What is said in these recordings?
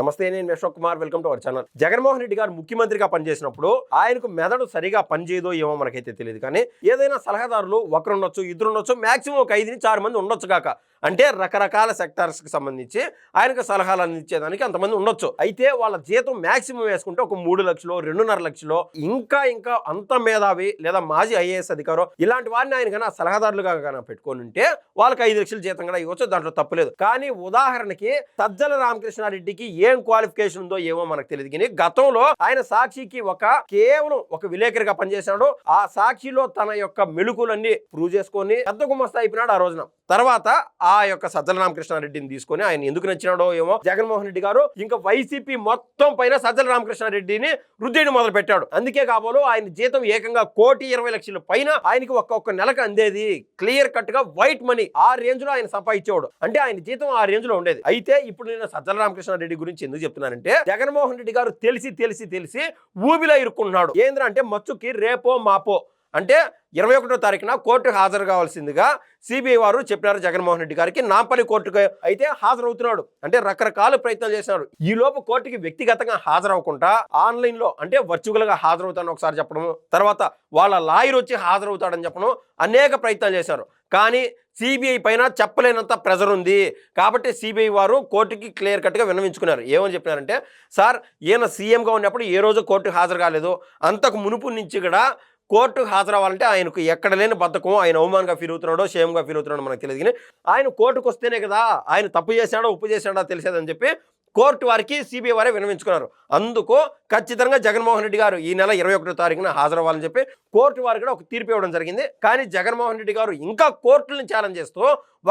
నమస్తే నేను Ashok Kumar. Welcome to our channel. Jaganmohan Reddy garu ముఖ్యమంత్రిగా పనిచేసినప్పుడు ఆయనకు మెదడు సరిగా పనిచేయదో ఏమో మనకైతే తెలియదు. కానీ ఏదైనా సలహాదారులు ఒకరు ఉండొచ్చు ఇద్దరు ఉండొచ్చు మాక్సిమం ఒక ఐదు నుంచి ఆరు మంది ఉండొచ్చు కాక. అంటే రకరకాల సెక్టార్స్కి సంబంధించి ఆయనకు సలహాలు అందించేదానికి అంతమంది ఉండొచ్చు. అయితే వాళ్ళ జీతం మాక్సిమం వేసుకుంటే ఒక మూడు లక్షలు రెండున్నర లక్షలు ఇంకా ఇంకా అంత మేధావి లేదా మాజీ ఐఏఎస్ అధికారో ఇలాంటి వారిని ఆయన కన్నా సలహాదారులుగా కన్నా పెట్టుకొని ఉంటే వాళ్ళకి ఐదు లక్షల జీతం కూడా ఇవ్వచ్చు. దాంట్లో తప్పులేదు కానీ ఉదాహరణకి సజ్జల రామకృష్ణారెడ్డికి ఏం క్వాలిఫికేషన్ ఉందో ఏమో మనకు తెలియదు. కానీ గతంలో ఆయన సాక్షికి ఒక కేవలం ఒక విలేకరిగా పనిచేశాడు. ఆ సాక్షిలో తన యొక్క మెలుకులన్నీ ప్రూవ్ చేసుకొని పెద్ద గుమ్మస్తా అయిపోయినాడు ఆ రోజున. తర్వాత ఆ యొక్క సజ్జల రామకృష్ణారెడ్డిని తీసుకొని ఆయన ఎందుకు నచ్చినాడో ఏమో జగన్మోహన్ రెడ్డి గారు ఇంకా వైసీపీ మొత్తం పైన సజ్జల రామకృష్ణారెడ్డిని రుద్దేయడం మొదలు పెట్టాడు అందుకే కాబోలు ఆయన జీతం ఏకంగా కోటి ఇరవై లక్షల పైన ఆయనకి ఒక్కొక్క నెలకు అందేది. క్లియర్ కట్గా వైట్ మనీ ఆ రేంజ్లో ఆయన సంపాదించేవాడు. అంటే ఆయన జీతం ఆ రేంజ్లో ఉండేది. అయితే ఇప్పుడు నేను సజ్జల రామకృష్ణారెడ్డి గురించి ఎందుకు చెప్తున్నానంటే జగన్మోహన్ రెడ్డి గారు తెలిసి తెలిసి తెలిసి ఊబిలో ఇరుక్కున్నాడు. ఏంద్ర అంటే మచ్చుకి రేపో మాపో. అంటే ఇరవై ఒకటో తారీఖున కోర్టుకు హాజరు కావాల్సిందిగా సిబిఐ వారు చెప్పినారు జగన్మోహన్ రెడ్డి గారికి. నాంపల్లి కోర్టుకు అయితే హాజరవుతున్నాడు. అంటే రకరకాల ప్రయత్నాలు చేసినాడు ఈ లోపు కోర్టుకి వ్యక్తిగతంగా హాజరవకుండా ఆన్లైన్లో అంటే వర్చువల్గా హాజరవుతాను ఒకసారి చెప్పడం తర్వాత వాళ్ళ లాయర్ వచ్చి హాజరవుతాడని చెప్పడం అనేక ప్రయత్నాలు చేశారు. కానీ సిబిఐ పైన చెప్పలేనంత ప్రెజర్ ఉంది. కాబట్టి సిబిఐ వారు కోర్టుకి క్లియర్ కట్గా విన్నవించుకున్నారు. ఏమని చెప్పినారంటే సార్ ఈయన సీఎంగా ఉన్నప్పుడు ఏ రోజు కోర్టుకు హాజరు కాలేదు. అంతకు మునుపు నుంచి కూడా కోర్టుకు హాజరవ్వాలంటే ఆయనకు ఎక్కడ లేని బద్ధకం ఆయన అవమానంగా ఫీల్ అవుతున్నాడో షేమ్గా ఫీల్ అవుతున్నాడో మనకు తెలియదు కానీ ఆయన కోర్టుకు వస్తేనే కదా ఆయన తప్పు చేశాడో ఉప్పు చేశాడో తెలిసేదని చెప్పి కోర్టు వారికి సిబిఐ వారే వినవించుకున్నారు అందుకు ఖచ్చితంగా జగన్మోహన్ రెడ్డి గారు ఈ నెల ఇరవై ఒకటో తారీఖున హాజరవ్వాలని చెప్పి కోర్టు వారు కూడా ఒక తీర్పు ఇవ్వడం జరిగింది. కానీ జగన్మోహన్ రెడ్డి గారు ఇంకా కోర్టులను ఛాలెంజ్ చేస్తూ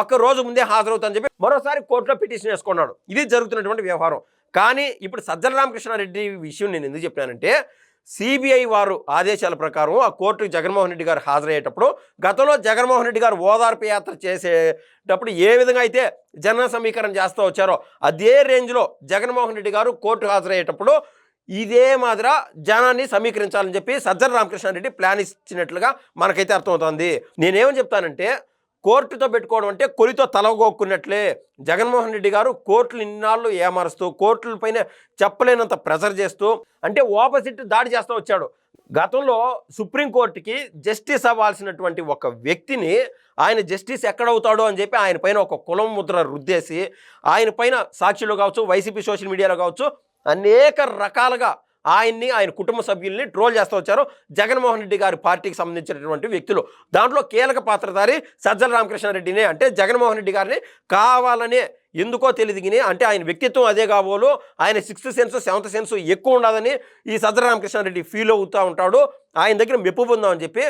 ఒక్క రోజు ముందే హాజరవుతానని చెప్పి మరోసారి కోర్టులో పిటిషన్ వేసుకున్నాడు. ఇది జరుగుతున్నటువంటి వ్యవహారం. కానీ ఇప్పుడు సజ్జల రామకృష్ణారెడ్డి విషయం నేను ఎందుకు చెప్పానంటే సిబిఐ వారు ఆదేశాల ప్రకారం ఆ కోర్టుకు జగన్మోహన్ రెడ్డి గారు హాజరయ్యేటప్పుడు గతంలో జగన్మోహన్ రెడ్డి గారు ఓదార్పు యాత్ర చేసేటప్పుడు ఏ విధంగా అయితే జన సమీకరణ చేస్తూ వచ్చారో అదే రేంజ్లో జగన్మోహన్ రెడ్డి గారు కోర్టు హాజరయ్యేటప్పుడు ఇదే మాదిర జనాన్ని సమీకరించాలని చెప్పి సజ్జన రామకృష్ణారెడ్డి ప్లాన్ ఇచ్చినట్లుగా మనకైతే అర్థమవుతోంది. నేనేమని చెప్తానంటే కోర్టుతో పెట్టుకోవడం అంటే కొలితో తలగొక్కున్నట్లే జగన్మోహన్ రెడ్డి గారు కోర్టులు ఇన్నాళ్ళు ఏమారుస్తూ కోర్టుల పైన చెప్పలేనంత ప్రెజర్ చేస్తూ అంటే ఆపోజిట్ దాడి చేస్తూ వచ్చాడు. గతంలో సుప్రీంకోర్టుకి జస్టిస్ అవ్వాల్సినటువంటి ఒక వ్యక్తిని ఆయన జస్టిస్ ఎక్కడవుతాడో అని చెప్పి ఆయన పైన ఒక కులం ముద్ర రుద్దేసి ఆయన పైన సాక్షులు కావచ్చు వైసీపీ సోషల్ మీడియాలో కావచ్చు అనేక రకాలుగా ఆయన్ని ఆయన కుటుంబ సభ్యుల్ని ట్రోల్ చేస్తూ వచ్చారు జగన్మోహన్ రెడ్డి గారి పార్టీకి సంబంధించినటువంటి వ్యక్తులు. దాంట్లో కీలక పాత్రధారి సజ్జల రామకృష్ణారెడ్డినే అంటే జగన్మోహన్ రెడ్డి గారిని కావాలనే ఎందుకో తెలియదు అంటే ఆయన వ్యక్తిత్వం అదే కాబోలు ఆయన సిక్స్త్ సెన్స్ సెవెంత్ సెన్స్ ఎక్కువ ఉండదని ఈ సజ్జల రామకృష్ణారెడ్డి ఫీల్ అవుతూ ఉంటాడు. ఆయన దగ్గర మెప్పు పొందామని చెప్పి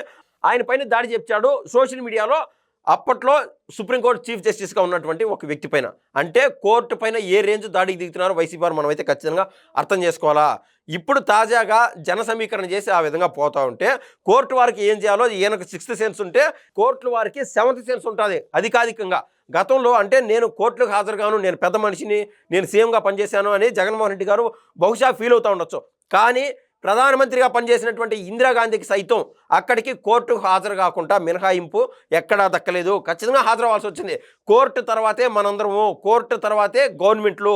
ఆయన పైన దాడి చెప్పాడు సోషల్ మీడియాలో అప్పట్లో సుప్రీంకోర్టు చీఫ్ జస్టిస్గా ఉన్నటువంటి ఒక వ్యక్తి పైన. అంటే కోర్టు పైన ఏ రేంజ్ దాడికి దిగుతున్నారో వైసీపీ వారు మనమైతే ఖచ్చితంగా అర్థం చేసుకోవాలా? ఇప్పుడు తాజాగా జన సమీకరణ చేసి ఆ విధంగా పోతూ ఉంటే కోర్టు వారికి ఏం చేయాలో? ఈయనకు సిక్స్త్ సెన్స్ ఉంటే కోర్టు వారికి సెవెంత్ సెన్స్ ఉంటుంది అధికాధికంగా గతంలో అంటే నేను కోర్టులకు హాజరుగాను నేను పెద్ద మనిషిని నేను సీఎంగా పనిచేశాను అని జగన్మోహన్ రెడ్డి గారు బహుశా ఫీల్ అవుతూ ఉండొచ్చు. కానీ ప్రధానమంత్రిగా పనిచేసినటువంటి ఇందిరాగాంధీకి సైతం అక్కడికి కోర్టుకు హాజరు కాకుండా మినహాయింపు ఎక్కడా దక్కలేదు. ఖచ్చితంగా హాజరవ్వాల్సి వచ్చింది. కోర్టు తర్వాతే మనందరము కోర్టు తర్వాతే గవర్నమెంట్లు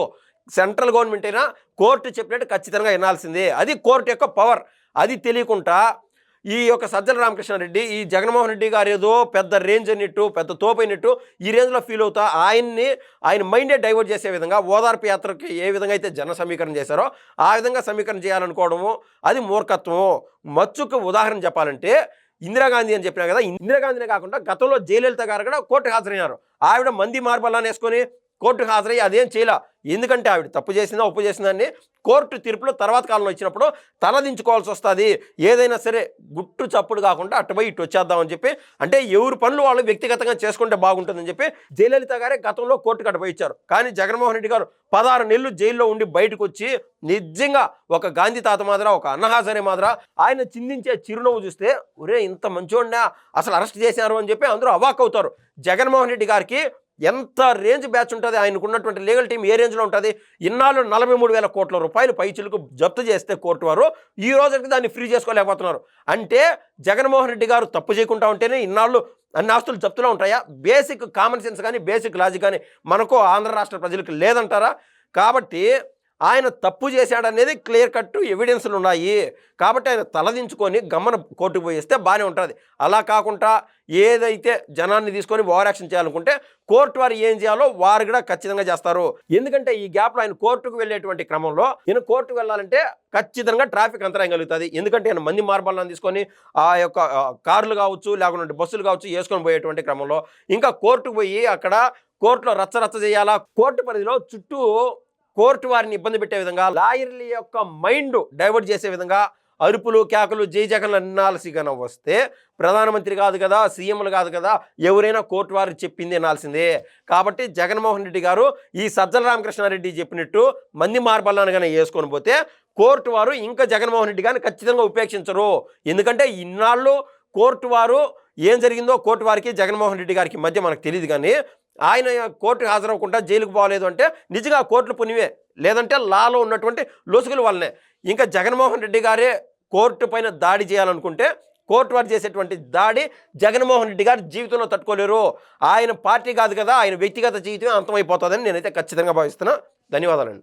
సెంట్రల్ గవర్నమెంట్ అయినా కోర్టు చెప్పినట్టు ఖచ్చితంగా వినాల్సిందే. అది కోర్టు యొక్క పవర్. అది తెలియకుండా ఈ యొక్క సజ్జల రామకృష్ణారెడ్డి ఈ జగన్మోహన్ రెడ్డి గారు ఏదో పెద్ద రేంజ్ అన్నట్టు పెద్ద తోపైనట్టు ఈ రేంజ్లో ఫీల్ అవుతా ఆయన్ని ఆయన మైండే డైవర్ట్ చేసే విధంగా ఓదార్పు యాత్రకి ఏ విధంగా అయితే జన సమీకరణ చేశారో ఆ విధంగా సమీకరణ చేయాలనుకోవడము అది మూర్ఖత్వము. మచ్చుకు ఉదాహరణ చెప్పాలంటే ఇందిరాగాంధీ అని చెప్పినా కదా ఇందిరాగాంధీనే కాకుండా గతంలో జయలలిత గారు కూడా కోర్టుకు హాజరయ్యారు. ఆవిడ మంది మార్బల్లాన్ని వేసుకొని కోర్టుకు హాజరయ్యి అదేం చేయలే? ఎందుకంటే ఆవిడ తప్పు చేసిందా ఒప్పు చేసిందని కోర్టు తీర్పులో తర్వాత కాలంలో ఇచ్చినప్పుడు తలదించుకోవాల్సి వస్తుంది. ఏదైనా సరే గుట్టు చప్పుడు కాకుండా అటుపోయి ఇటు వచ్చేద్దామని చెప్పి అంటే ఎవరి పనులు వాళ్ళు వ్యక్తిగతంగా చేసుకుంటే బాగుంటుందని చెప్పి జయలలిత గారే గతంలో కోర్టుకు అటుపోయి ఇచ్చారు. కానీ జగన్మోహన్ రెడ్డి గారు పదహారు నెలలు జైల్లో ఉండి బయటకు వచ్చి నిజంగా ఒక గాంధీ తాత మాదిర ఒక అన్నహాజరే మాదిర ఆయన చిందించే చిరునవ్వు చూస్తే ఒరే ఇంత మంచోడినా అసలు అరెస్ట్ చేశారు అని చెప్పి అందరూ అవాక్ అవుతారు. జగన్మోహన్ రెడ్డి గారికి ఎంత రేంజ్ బ్యాచ్ ఉంటుంది? ఆయనకున్నటువంటి లీగల్ టీం ఏ రేంజ్లో ఉంటుంది? ఇన్నాళ్ళు నలభై మూడు వేల కోట్ల రూపాయలు పైచులకు జప్తు చేస్తే కోర్టు వారు ఈ రోజుకి దాన్ని ఫ్రీ చేసుకోలేకపోతున్నారు. అంటే జగన్మోహన్ రెడ్డి గారు తప్పు చేయకుండా ఉంటేనే ఇన్నాళ్ళు అన్ని ఆస్తులు జప్తులో ఉంటాయా? బేసిక్ కామన్ సెన్స్ కానీ బేసిక్ లాజిక్ కానీ మనకు ఆంధ్ర రాష్ట్ర ప్రజలకు లేదంటారా? కాబట్టి ఆయన తప్పు చేశాడనేది క్లియర్ కట్ ఎవిడెన్స్లు ఉన్నాయి. కాబట్టి ఆయన తలదించుకొని గమ్మన కోర్టుకు పోయిస్తే బాగానే ఉంటుంది. అలా కాకుండా ఏదైతే జనాన్ని తీసుకొని ఓవర్ యాక్షన్ చేయాలనుకుంటే కోర్టు వారు ఏం చేయాలో వారు కూడా ఖచ్చితంగా చేస్తారు. ఎందుకంటే ఈ గ్యాప్లో ఆయన కోర్టుకు వెళ్ళేటువంటి క్రమంలో ఈయన కోర్టుకు వెళ్ళాలంటే ఖచ్చితంగా ట్రాఫిక్ అంతరాయం కలుగుతుంది. ఎందుకంటే ఆయన మంది మార్బాలను తీసుకొని ఆ యొక్క కార్లు కావచ్చు లేకుంటే బస్సులు కావచ్చు వేసుకొని పోయేటువంటి క్రమంలో. ఇంకా కోర్టుకు పోయి అక్కడ కోర్టులో రచ్చ రచ్చ చేయాలా? కోర్టు పరిధిలో చుట్టూ కోర్టు వారిని ఇబ్బంది పెట్టే విధంగా లాయర్ల యొక్క మైండ్ డైవర్ట్ చేసే విధంగా అరుపులు కేకలు జై జగన్ అనాల్సి వస్తే ప్రధానమంత్రి కాదు కదా సీఎంలు కాదు కదా ఎవరైనా కోర్టు వారు చెప్పింది అనాల్సిందే. కాబట్టి జగన్మోహన్ రెడ్డి గారు ఈ సజ్జల రామకృష్ణారెడ్డి చెప్పినట్టు మంది మార్బల్లాను కానీ వేసుకొని పోతే కోర్టు వారు ఇంకా జగన్మోహన్ రెడ్డి గారిని ఖచ్చితంగా ఉపేక్షించరు. ఎందుకంటే ఇన్నాళ్ళు కోర్టు వారు ఏం జరిగిందో కోర్టు వారికి జగన్మోహన్ రెడ్డి గారికి మధ్య మనకు తెలియదు కానీ ఆయన కోర్టుకు హాజరవ్వకుండా జైలుకు పోలేదు అంటే నిజంగా కోర్టులు పునివే లేదంటే లాలో ఉన్నటువంటి లొసుగుల వల్లనే ఇంకా జగన్మోహన్ రెడ్డి గారే కోర్టు పైన దాడి చేయాలనుకుంటే కోర్టు వారు చేసేటువంటి దాడి జగన్మోహన్ రెడ్డి గారు జీవితంలో తట్టుకోలేరు. ఆయన పార్టీ కాదు కదా ఆయన వ్యక్తిగత జీవితమే అంతమైపోతుందని నేనైతే ఖచ్చితంగా భావిస్తున్నా. ధన్యవాదాలండి.